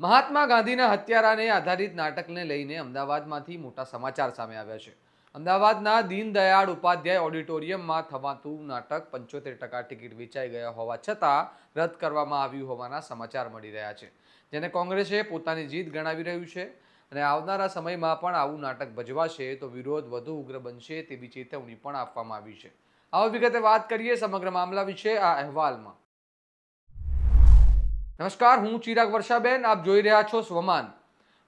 મહાત્મા ગાંધીના હત્યારાને આધારિત નાટકને લઈને અમદાવાદમાંથી મોટા સમાચાર સામે આવ્યા છે. અમદાવાદના દીનદયાળ ઉપાધ્યાય ઓડિટોરિયમમાં થવાતું નાટક પંચોતેર ટકા ટિકિટ વેચાઈ ગયા હોવા છતાં રદ કરવામાં આવ્યું હોવાના સમાચાર મળી રહ્યા છે. જેને કોંગ્રેસે પોતાની જીત ગણાવી રહ્યું છે અને આવનારા સમયમાં પણ આવું નાટક ભજવાશે તો વિરોધ વધુ ઉગ્ર બનશે તેવી ચેતવણી પણ આપવામાં આવી છે. આવો વિગતે વાત કરીએ સમગ્ર મામલા વિશે. આ અહેવાલમાં નમસ્કાર, હું ચિરાગ વર્ષાબેન, આપ જોઈ રહ્યા છો સ્વમાન.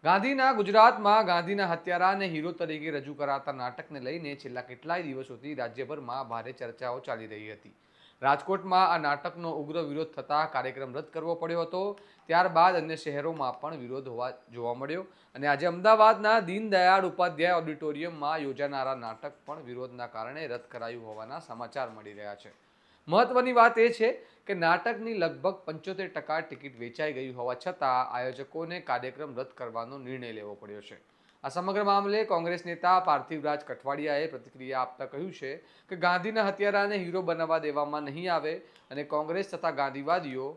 ગાંધીના ગુજરાતમાં ગાંધીના હત્યારાને હીરો તરીકે રજૂ કરાતા નાટકને લઈને છેલ્લા કેટલાય દિવસોથી રાજ્યભરમાં ભારે ચર્ચાઓ ચાલી રહી હતી. રાજકોટમાં આ નાટકનો ઉગ્ર વિરોધ થતાં કાર્યક્રમ રદ કરવો પડ્યો હતો. ત્યારબાદ અન્ય શહેરોમાં પણ વિરોધ હોવા જોવા મળ્યો અને આજે અમદાવાદના દીનદયાળ ઉપાધ્યાય ઓડિટોરિયમમાં યોજાનારા નાટક પણ વિરોધના કારણે રદ કરાયું હોવાના સમાચાર મળી રહ્યા છે. મહત્વની વાત એ છે કે નાટકની લગભગ પંચોતેર ટકા ટિકિટ વેચાઈ ગઈ હોવા છતાં આયોજકોને કાર્યક્રમ રદ કરવાનો નિર્ણય લેવો પડ્યો છે. આ સમગ્ર મામલે કોંગ્રેસ નેતા પાર્થિવરાજ કઠવાડિયાએ પ્રતિક્રિયા આપતા કહ્યું છે કે ગાંધીના હત્યારાને હીરો બનાવવા દેવામાં નહીં આવે અને કોંગ્રેસ તથા ગાંધીવાદીઓ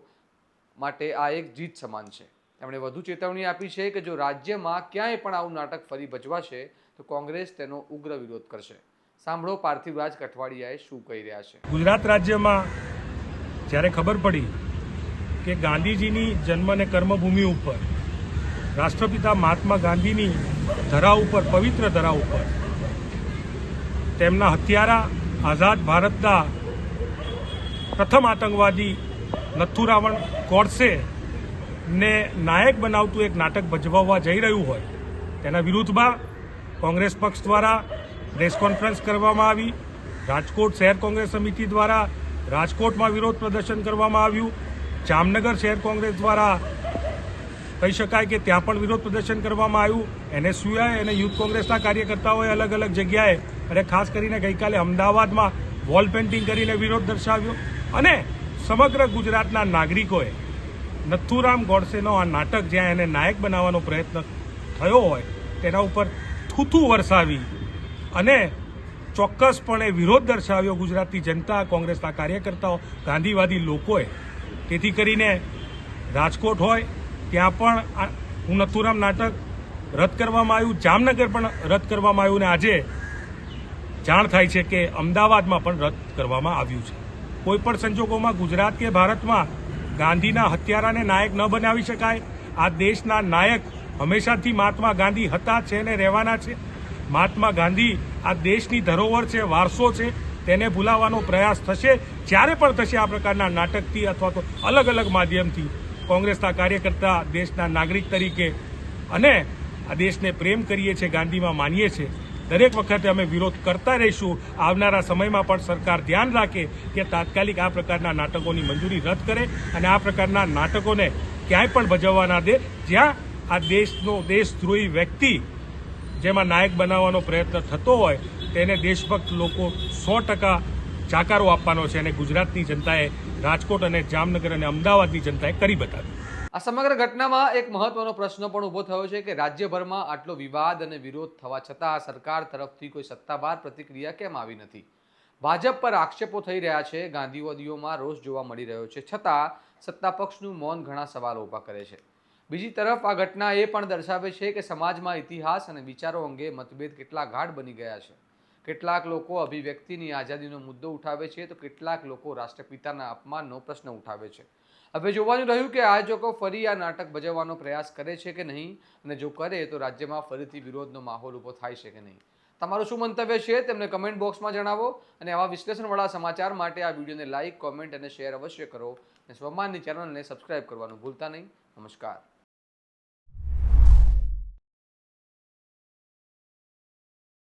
માટે આ એક જીત સમાન છે. તેમણે વધુ ચેતવણી આપી છે કે જો રાજ્યમાં ક્યાંય પણ આવું નાટક ફરી ભજવાશે તો કોંગ્રેસ તેનો ઉગ્ર વિરોધ કરશે. સાંભળો પાર્થિવરાજ કઠવાડિયાએ શું કહી રહ્યા છે. ગુજરાત રાજ્યમાં જ્યારે ખબર પડી કે ગાંધીજીની જન્મ અને કર્મભૂમિ ઉપર રાષ્ટ્રપિતા મહાત્મા ગાંધીની ધરા ઉપર, પવિત્ર ધરા ઉપર તેમના હત્યારા આઝાદ ભારતના પ્રથમ આતંકવાદી નથુરાવણ કોડસે ને નાયક બનાવતું એક નાટક ભજવવા જઈ રહ્યું હોય, તેના વિરુદ્ધમાં કોંગ્રેસ પક્ષ દ્વારા પ્રેસ કોન્ફરન્સ કરવામાં આવી. રાજકોટ શહેર કોંગ્રેસ સમિતિ દ્વારા રાજકોટમાં વિરોધ પ્રદર્શન કરવામાં આવ્યું. જામનગર શહેર કોંગ્રેસ દ્વારા કહી શકાય કે ત્યાં પણ વિરોધ પ્રદર્શન કરવામાં આવ્યું. એનએસયુઆઈ અને યુથ કોંગ્રેસના કાર્યકર્તાઓએ અલગ અલગ જગ્યાએ અને ખાસ કરીને ગઈકાલે અમદાવાદમાં વોલ પેઇન્ટિંગ કરીને વિરોધ દર્શાવ્યો. અને સમગ્ર ગુજરાતના નાગરિકોએ નથુરામ ગોડસેનો આ નાટક જ્યાં એને નાયક બનાવવાનો પ્રયત્ન થયો હોય, તેના ઉપર થૂથું વરસાવી અને ચોક્કસપણે વિરોધ દર્શાવ્યો ગુજરાતની જનતા, કોંગ્રેસના કાર્યકર્તાઓ, ગાંધીવાદી લોકોએ. તેથી કરીને રાજકોટ હોય, ત્યાં પણ હું નથુરામ નાટક રદ કરવામાં આવ્યું, જામનગર પણ રદ કરવામાં આવ્યું, અને આજે જાણ થાય છે કે અમદાવાદમાં પણ રદ કરવામાં આવ્યું છે. કોઈ પણ સંજોગોમાં ગુજરાત કે ભારતમાં ગાંધીના હત્યારાને નાયક ન બનાવી શકાય. આ દેશના નાયક હંમેશાથી મહાત્મા ગાંધી હતા, છે અને રહેવાના છે. મહાત્મા ગાંધી આ દેશની ધરોહર છે, વારસો છે, તેને ભૂલાવાનો પ્રયાસ થશે, જ્યારે પણ થશે આ પ્રકારના નાટકથી અથવા તો અલગ અલગ માધ્યમથી કોંગ્રેસના કાર્યકર્તા દેશના નાગરિક તરીકે અને આ દેશને પ્રેમ કરીએ છીએ, ગાંધીમાં માનીએ છીએ. દરેક વખતે અમે વિરોધ કરતા રહીશું. આવનારા સમયમાં પણ સરકાર ધ્યાન રાખે કે તાત્કાલિક આ પ્રકારના નાટકોની મંજૂરી રદ કરે અને આ પ્રકારના નાટકોને ક્યાંય પણ ભજવવા ના દે. જ્યાં આ દેશનો દેશદ્રોહી વ્યક્તિ જેમાં નાયક બનાવવાનો પ્રયત્ન થતો હોય, તેને દેશભક્ત લોકો સો ટકા જાકારો આપવાનો છે અને ગુજરાતની જનતાએ રાજકોટ અને જામનગર અને અમદાવાદની જનતાએ કરી બતાવ્યું આ સમગ્ર ઘટનામાં એક મહત્વનો પ્રશ્ન પણ ઊભો થયો છે કે રાજ્યભરમાં આટલો વિવાદ અને વિરોધ થવા છતાં સરકાર તરફથી કોઈ સત્તાવાર પ્રતિક્રિયા કેમ આવી નથી? ભાજપ પર આક્ષેપો થઈ રહ્યા છે, ગાંધીવાદીઓમાં રોષ જોવા મળી રહ્યો છે, છતાં સત્તા પક્ષનું મૌન ઘણા સવાલો ઊભા કરે છે. બીજી તરફ આ ઘટના એ પણ દર્શાવે છે કે સમાજમાં ઇતિહાસ અને વિચારો અંગે મતભેદ કેટલા ગાઢ બની ગયા છે. કેટલાક લોકો અભિવ્યક્તિની આઝાદીનો મુદ્દો ઉઠાવે છે તો કેટલાક લોકો રાષ્ટ્રપિતાના અપમાનનો પ્રશ્ન ઉઠાવે છે. હવે જોવાનું રહ્યું કે આયોજકો ફરી આ નાટક ભજવવાનો પ્રયાસ કરે છે કે નહીં? અને જો કરે તો રાજ્યમાં ફરીથી વિરોધનો માહોલ ઊભો થાય છે કે નહીં? તમારું શું મંતવ્ય છે તેમને કમેન્ટ બોક્સમાં જણાવો અને આવા વિશ્લેષણવાળા સમાચાર માટે આ વિડીયોને લાઇક કોમેન્ટ અને શેર અવશ્ય કરો. અને સ્વમાનની ચેનલને સબસ્ક્રાઇબ કરવાનું ભૂલતા નહીં. નમસ્કાર.